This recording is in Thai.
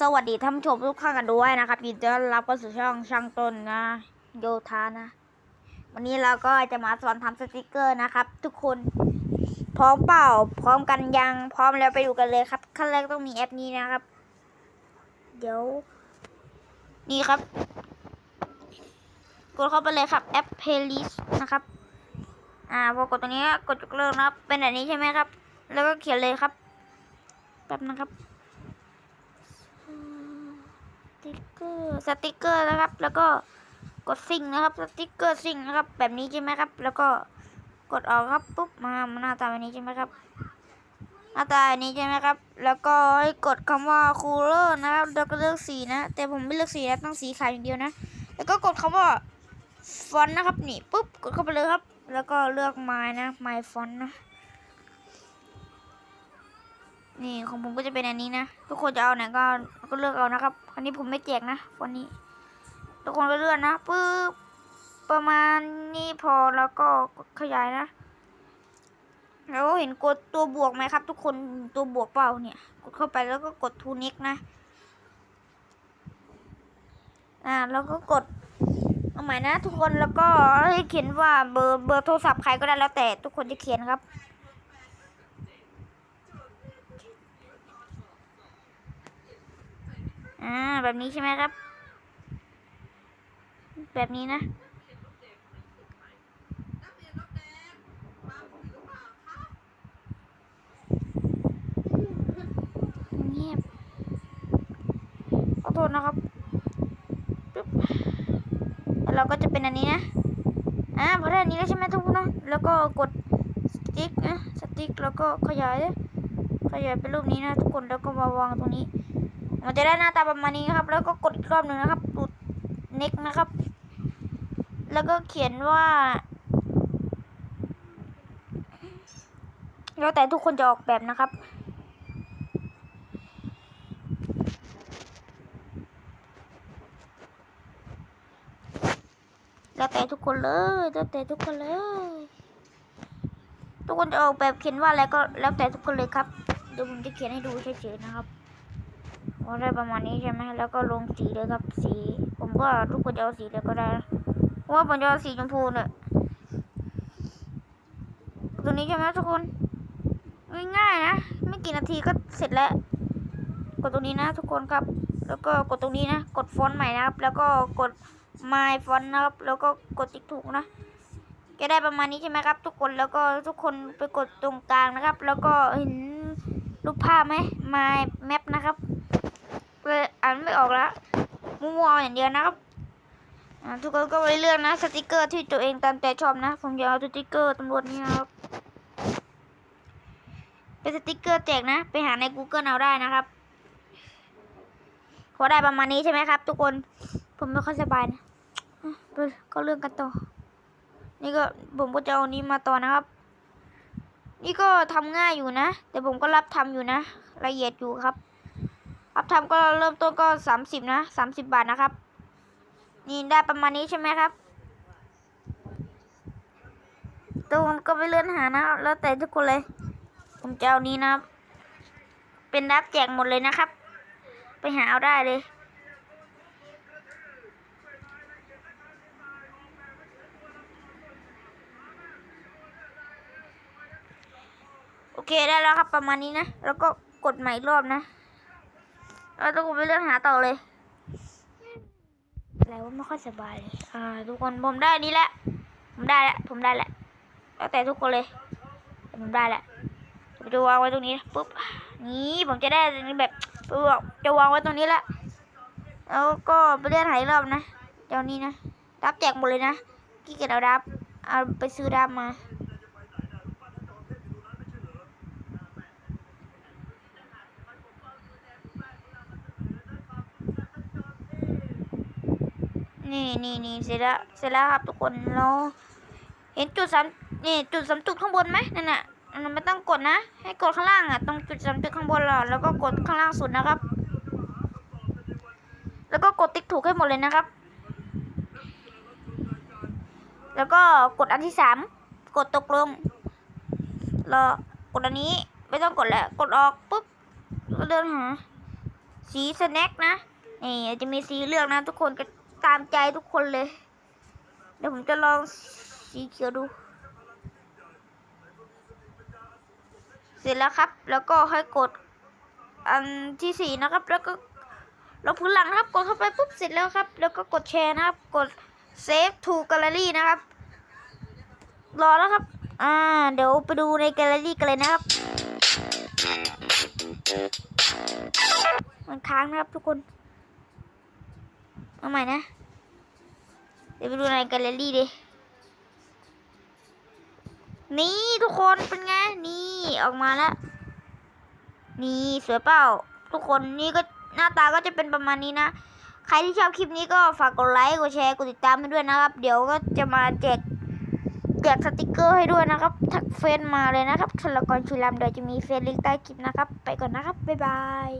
สวัสดีท่านผู้ชมทุกท่านกันด้วยนะครับยินดีต้อนรับเข้าสู่ช่องช่างต้นนะ โยธานะ วันนี้เราก็จะมาสอนทำสติกเกอร์นะครับ ทุกคน พร้อมเปล่า พร้อมกันยังพร้อมแล้วไปดูกันเลยครับ ขั้นแรกต้องมีแอปนี้นะครับ เดี๋ยว นี่ครับ กดเข้าไปเลยครับแอป Playlist นะครับ อ่าพอกดตรงนี้กดยกเลิกนะครับ เป็นแบบนี้ใช่ไหมครับ แล้วก็เขียนเลยครับแป๊บนะครับ ติกเกอร์สติกเกอร์นะครับ แล้วก็กดซิงนะครับสติกเกอร์ซิงนะครับ แบบนี้ใช่ไหมครับ แล้วก็กดออกครับปุ๊บมาหน้าตาแบบนี้ใช่ไหมครับ หน้าตาแบบนี้ใช่ไหมครับ แล้วก็ให้กดคำว่า cooler นะครับแล้วก็เลือกสีนะ แต่ผมไม่เลือกสีนะต้องสีขาวอย่างเดียวนะ แล้วก็กดคำว่า font นะครับนี่ปุ๊บกดเข้าไปเลยครับ แล้วก็เลือก my นะ my font นะ นี่ของผมก็จะเป็นอันนี้นะ ทุกคนจะเอาไหนก็ก็เลือกเอานะครับ อันนี้ผมไม่แจกนะวันนี้ ทุกคนก็เลื่อนนะปึ๊บประมาณนี้พอแล้วก็ขยายนะแล้วเห็นกดตัวบวกไหมครับ ทุกคนตัวบวกเปล่าเนี่ย กดเข้าไปแล้วก็กดทูนิกนะอ่าแล้วก็กดเอาใหม่นะ ทุกคนแล้วก็ให้เขียนว่าเบอร์เบอร์โทรศัพท์ใครก็ได้แล้วแต่ทุกคนจะเขียนครับ อ่าแบบนี้ใช่ไหมครับ แบบนี้นะเงียบขอโทษนะครับปึ๊บแล้วเราก็จะเป็นอันนี้นะอ่าพอได้อันนี้แล้วใช่ไหมทุกคนนะแล้วก็กดสติ๊กนะสติ๊กแล้วก็ขยายเลยขยายเป็นรูปนี้นะทุกคนแล้วก็มาวางตรงนี้ มันจะได้หน้าตาประมาณนี้ครับ แล้วก็กดอีกรอบหนึ่งนะครับดูด next นะครับ แล้วก็เขียนว่าแล้วแต่ทุกคนจะออกแบบนะครับ แล้วแต่ทุกคนเลยแล้วแต่ทุกคนเลย ทุกคนจะออกแบบเขียนว่าอะไรก็แล้วแต่ทุกคนเลยครับ เดี๋ยวผมจะเขียนให้ดูเฉยๆนะครับ ได้ประมาณนี้ใช่ไหมแล้วก็ลงสีเลยครับสี ผมก็ทุกคนจะเอาสีเลยก็ได้เพราะว่าผมจะเอาสีชมพูเนี่ยตัวนี้ใช่ไหมทุกคนง่ายๆนะไม่กี่นาทีก็เสร็จแล้ว กดตรงนี้นะทุกคนครับ แล้วก็กดตรงนี้นะ กดฟอนต์ใหม่นะครับ แล้วก็กด my font นะครับ แล้วก็กดติ๊กถูกนะจะได้ประมาณนี้ใช่ไหมครับ ทุกคนแล้วก็ทุกคนไปกดตรงกลางนะครับ แล้วก็เห็นรูปภาพไหม my map นะครับ เลยอ่านไม่ออกแล้วมัวๆอย่างเดียวนะครับทุกคนก็ไปเลือกนะสติกเกอร์ที่ตัวเองตามใจชอบนะ ผมจะเอาสติกเกอร์ตำรวจนี่นะครับ เป็นสติกเกอร์แจกนะ ไปหาใน Google เอาได้นะครับพอได้ประมาณนี้ใช่ไหมครับ ทุกคนผมไม่ค่อยสบายนะก็เรื่องกันต่อ นี่ก็ผมก็จะเอานี้มาต่อนะครับ นี่ก็ทำง่ายอยู่นะ แต่ผมก็รับทำอยู่นะ ละเอียดอยู่ครับ รับทำก็เริ่มต้นก็สามสิบนะสามสิบบาทนะครับ นี่ได้ประมาณนี้ใช่ไหมครับตัวคนก็ไปเลื่อนหานะครับ แล้วแต่ทุกคนเลย ผมจะเอานี้นะครับ เป็นรับแจกหมดเลยนะครับ ไปหาเอาได้เลยโอเคได้แล้วครับประมาณนี้นะ แล้วก็กดใหม่รอบนะ แล้วทุกคนไปเลื่อนหาต่อเลยอะไรว่าไม่ค่อยสบายเลยอ่า ทุกคนผมได้อันนี้แหละ ผมได้แล้วผมได้แล้วแล้วแต่ทุกคนเลยแต่ผมได้แล้วผมจะวางไว้ตรงนี้นะปุ๊บ นี่ผมจะได้อันนี้แบบปุ๊บจะวางไว้ตรงนี้ละแล้วก็ไปเลื่อนหาอีกรอบนะ เดี๋ยวนี้นะดับแจกหมดเลยนะขี้เกียจเอาดับ เอาไปซื้อดับมา นี่นี่นี่เสร็จแล้วเสร็จแล้วครับทุกคนเราเห็นจุดสามนี่จุดสามจุดข้างบนไหมนั่นน่ะอันไม่ต้องกดนะ ให้กดข้างล่างอะตรงจุดสามจุดข้างบนแล้วแล้วก็กดข้างล่างสุดนะครับ แล้วก็กดติ๊กถูกให้หมดเลยนะครับ แล้วก็กดอันที่สามกดตกลงแล้วกดอันนี้ไม่ต้องกดแล้วกดออกปุ๊บก็เดินหาสีสแน็คนะนี่จะมีสีเลือกนะทุกคนก็ ตามใจทุกคนเลย เดี๋ยวผมจะลองสีเขียวดู เสร็จแล้วครับ แล้วก็ให้กดอันที่สี่นะครับ แล้วก็ลงพื้นหลังนะครับ กดเข้าไปปุ๊บเสร็จแล้วครับ แล้วก็กดแชร์นะครับ กด save to gallery นะครับ รอแล้วครับ อ่า เดี๋ยวไปดูในแกลเลอรี่กันเลยนะครับ มันค้างนะครับทุกคน เอาใหม่นะ เดี๋ยวไปดูในแกลเลอรี่ดิ นี่ทุกคนเป็นไง นี่ออกมาแล้ว นี่สวยเปล่า ทุกคนนี่ก็หน้าตาก็จะเป็นประมาณนี้นะ ใครที่ชอบคลิปนี้ก็ฝากกดไลค์กดแชร์กดติดตามให้ด้วยนะครับ เดี๋ยวก็จะมาแจกแจกสติกเกอร์ให้ด้วยนะครับ ทักเฟซมาเลยนะครับชลกรชุลามเดี๋ยวจะมีเฟซลิงก์ใต้คลิปนะครับ ไปก่อนนะครับ บ๊ายบาย